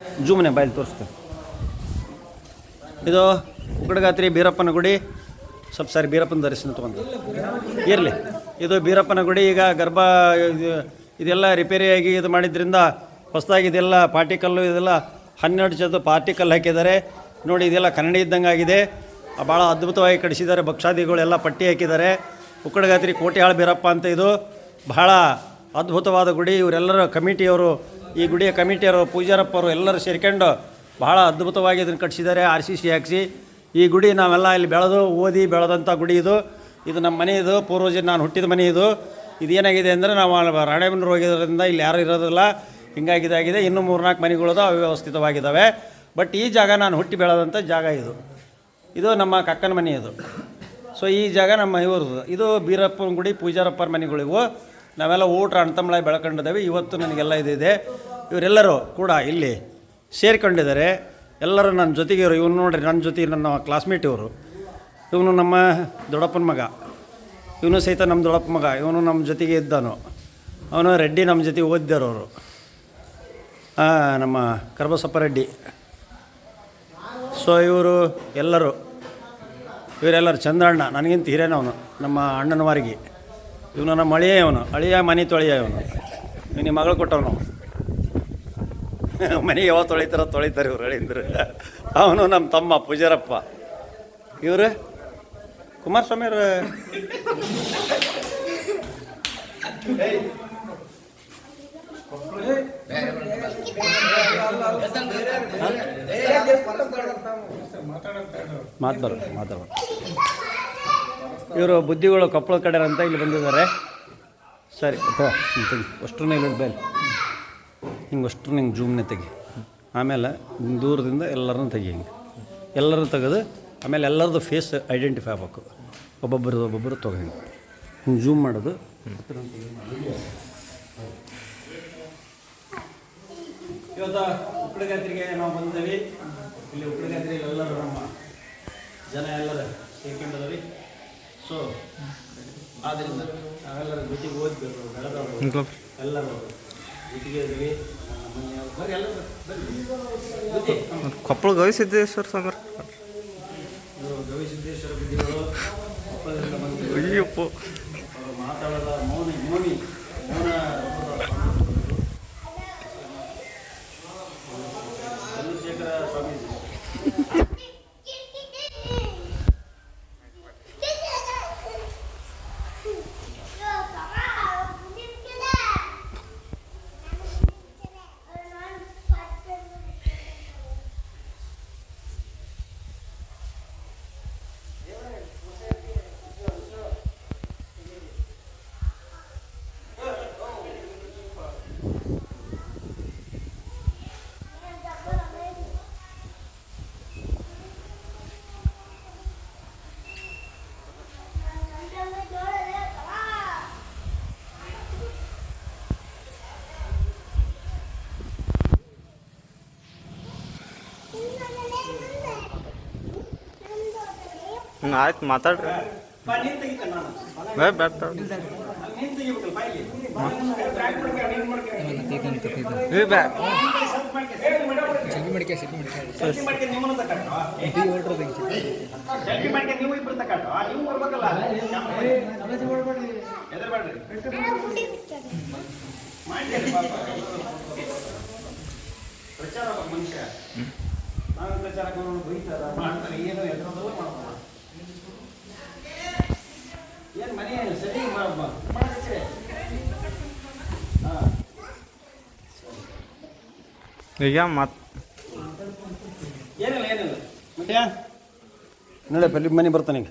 ಜೂಮ್ನೆ ಬಾಯಲ್ಲಿ ತೋರಿಸ್ತೆ. ಇದು ಉಕ್ಕಡಗಾತ್ರಿ ಬೀರಪ್ಪನ ಗುಡಿ. ಸ್ವಲ್ಪ ಸಾರಿ ಬೀರಪ್ಪನ ದರ್ಶನ ತೊಗೊಂಡು ಇರಲಿ. ಇದು ಬೀರಪ್ಪನ ಗುಡಿ, ಈಗ ಗರ್ಭ, ಇದು- ಇದೆಲ್ಲ ರಿಪೇರಿಯಾಗಿ ಇದು ಮಾಡಿದ್ರಿಂದ ಹೊಸದಾಗಿ ಇದೆಲ್ಲ ಪಾರ್ಟಿಕಲ್ಲು ಇದೆಲ್ಲ ಹನ್ನೆರಡು ಜೊತೆ ಪಾರ್ಟಿಕಲ್ ಹಾಕಿದ್ದಾರೆ. ನೋಡಿ, ಇದೆಲ್ಲ ಕನ್ನಡಿ ಇದ್ದಂಗೆ ಆಗಿದೆ. ಭಾಳ ಅದ್ಭುತವಾಗಿ ಕಡಿಸಿದ್ದಾರೆ ಭಕ್ಷಾದಿಗಳೆಲ್ಲ ಪಟ್ಟಿ ಹಾಕಿದ್ದಾರೆ. ಉಕ್ಕಡಗಾತ್ರಿ ಕೋಟಿಹಾಳ್ ಬೀರಪ್ಪ ಅಂತ ಇದು. ಬಹಳ ಅದ್ಭುತವಾದ ಗುಡಿ. ಇವರೆಲ್ಲರ ಕಮಿಟಿಯವರು ಈ ಗುಡಿಯ ಕಮಿಟಿಯವರು, ಪೂಜಾರಪ್ಪರು ಎಲ್ಲರೂ ಸೇರ್ಕೊಂಡು ಬಹಳ ಅದ್ಭುತವಾಗಿ ಇದನ್ನು ಕಟ್ಟಿಸಿದ್ದಾರೆ ಆರ್ ಸಿ ಸಿ ಹಾಕಿಸಿ. ಈ ಗುಡಿ ನಾವೆಲ್ಲ ಇಲ್ಲಿ ಬೆಳೆದು, ಓದಿ ಬೆಳೆದಂಥ ಗುಡಿ ಇದು. ಇದು ನಮ್ಮ ಮನೆ ಇದು ಪೂರ್ವಜ ನಾನು ಹುಟ್ಟಿದ ಮನೆ ಇದು. ಇದು ಏನಾಗಿದೆ ಅಂದರೆ ನಾವು ರಾಣೆಬೆನ್ನೂರು ಹೋಗಿರೋದ್ರಿಂದ ಇಲ್ಲಿ ಯಾರೂ ಇರೋದಿಲ್ಲ. ಹಿಂಗಾಗಿ ಇದಾಗಿದೆ. ಇನ್ನೂ ಮೂರ್ನಾಲ್ಕು ಮನೆಗಳದು ಅವ್ಯವಸ್ಥಿತವಾಗಿದ್ದಾವೆ ಬಟ್ ಈ ಜಾಗ ನಾನು ಹುಟ್ಟಿ ಬೆಳೆದಂಥ ಜಾಗ ಇದು. ಇದು ನಮ್ಮ ಕಕ್ಕನ ಮನೆ ಇದು. ಸೊ ಈ ಜಾಗ ನಮ್ಮ ಇವ್ರದ್ದು. ಇದು ಬೀರಪ್ಪನ ಗುಡಿ, ಪೂಜಾರಪ್ಪರ ಮನೆಗಳಿವು. ನಾವೆಲ್ಲ ಊಟ ಅಣ್ತಂಬಳ ಬೆಳ್ಕೊಂಡಿದ್ದೇವೆ. ಇವತ್ತು ನನಗೆಲ್ಲ ಇದಿದೆ ಇವರೆಲ್ಲರೂ ಕೂಡ ಇಲ್ಲಿ ಸೇರಿಕೊಂಡಿದ್ದಾರೆ. ಎಲ್ಲರೂ ನನ್ನ ಜೊತೆಗೆ ಇವರು ಇವನು ನೋಡ್ರಿ ನನ್ನ ಜೊತೆ ನನ್ನ ಕ್ಲಾಸ್ಮೇಟ್ ಇವರು. ಇವನು ನಮ್ಮ ದೊಡ್ಡಪ್ಪನ ಮಗ. ಇವನು ಸಹಿತ ನಮ್ಮ ದೊಡ್ಡಪ್ಪ ಮಗ. ಇವನು ನಮ್ಮ ಜೊತೆಗೆ ಇದ್ದನು ಅವನು ರೆಡ್ಡಿ ನಮ್ಮ ಜೊತೆ ಓದಿದವರು ನಮ್ಮ ಕರ್ಬಸಪ್ಪ ರೆಡ್ಡಿ. ಸೊ ಇವರು ಎಲ್ಲರೂ, ಇವರೆಲ್ಲರೂ ಚಂದ್ರಣ್ಣ, ನನಗಿಂತ ಹಿರೇನವನು, ನಮ್ಮ ಅಣ್ಣನ ವಾರಿಗೆ ಇವನು ನಮ್ಮ ಅಳಿಯ ಅವನು ಅಳಿಯ ಮನೆ ತೊಳೆಯ ಇವನು ನಿಮ್ಮ ಮಗಳು ಕೊಟ್ಟವನು. ಮನೆ ಯಾವ ತೊಳಿತಾರ ತೊಳಿತಾರೆ ಇವ್ರು ಹೇಳಿದ್ರು. ಅವನು ನಮ್ಮ ತಮ್ಮ ಪೂಜಾರಪ್ಪ. ಇವರು? ಕುಮಾರಸ್ವಾಮಿ ಅವ್ರ? ಇವರು ಬುದ್ಧಿಗಳು ಕೊಪ್ಪಳ ಕಡೆ ಅಂತ ಇಲ್ಲಿ ಬಂದಿದ್ದಾರೆ. ಸರಿ ಅಷ್ಟು ಇಲ್ಲಿ ಬೇಲ್ ಹಿಂಗೆ ಅಷ್ಟು ನಿಂಗೆ ಜೂಮ್ನೆ ತೆಗಿ. ಆಮೇಲೆ ದೂರದಿಂದ ಎಲ್ಲರನ್ನೂ ತೆಗಿ ಹಿಂಗೆ. ಎಲ್ಲರೂ ತೆಗೆದು ಆಮೇಲೆ ಎಲ್ಲರದ್ದು ಫೇಸ್ ಐಡೆಂಟಿಫೈ ಆಗ್ಬೇಕು. ಒಬ್ಬೊಬ್ಬರದ್ದು ಒಬ್ಬೊಬ್ಬರು ತೊಗೊ ಹಿಂಗೆ. ಹಿಂಗೆ ಜೂಮ್ ಮಾಡೋದು. ಇವತ್ತು ಉಪ್ಪಳಗಾತ್ರಿಗೆ ನಾವು ಬಂದೇವಿ ಇಲ್ಲಿ ಉಪ್ಪಳಗಾತ್ರಿಯಲ್ಲಿ ಎಲ್ಲರೂ ನಮ್ಮ ಜನ ಎಲ್ಲರೂ ಸೇರ್ಕೊಂಡಿದ್ದೀವಿ. ಸೊ ಆದ್ದರಿಂದ ನಾವೆಲ್ಲರ ಜೊತೆಗೆ ಓದ್ಬೇಕು ಬೆಳೆದವರು ಎಲ್ಲರೂ. ಕೊಪ್ಪಳ ಗವಿಸಿದ್ದೇಶ್ವರ ಸ್ವಾಮಿ. ಅಯ್ಯಪ್ಪ ಅವರು ಮಾತಾಡೋದ ಮೌನಿ ಮೌನಿ ಮೌನ ಚಂದ್ರಶೇಖರ ಸ್ವಾಮೀಜಿ ಹ್ಞೂ ಆಯ್ತು ಮಾತಾಡ್ರಿ ಬಾ ನೀನು ತೆಗಿತ ನಾನು ಬೇ ಬೇಡ ನೀನು ತೆಗಿಬೇಕಲ್ಲ ಬಾಯಿಲಿ ಏ ಬ್ಯಾ ಸೆಲ್ಫಿ ಮಾಡ್ಕೊಂಡು ನಿಮ್ಮನ್ನು ತಗೊಂಡು ಸೆಲ್ಫಿ ಮಾಡ್ಕೊಂಡು ನೀವು ಇಬ್ಬರು ತಗೊಂಡು ನೀವು ಬರ್ಬೇಕಲ್ಲ ಹೆದರ್ಬೇಡ್ರಿ ಆಯ್ತು ಮಾತಾಡ್ರಿ. ಪ್ರಚಾರ ಮನುಷ್ಯ ನಾವು ಪ್ರಚಾರಕ್ಕೆ ಬೈತಾರ ಮಾಡ್ತಾರೆ ಏನು ಎದ್ರದಲ್ಲ ಮಾಡ್ತಾರ. ಈಗ ಮತ್ ಏನಿಲ್ಲ ಏನಿಲ್ಲ. ಮತ್ತೆ ನೋಡಪ್ಪ ಪಲ್ಲಿ ಮನೆ ಬರ್ತಾನೆ ಈಗ.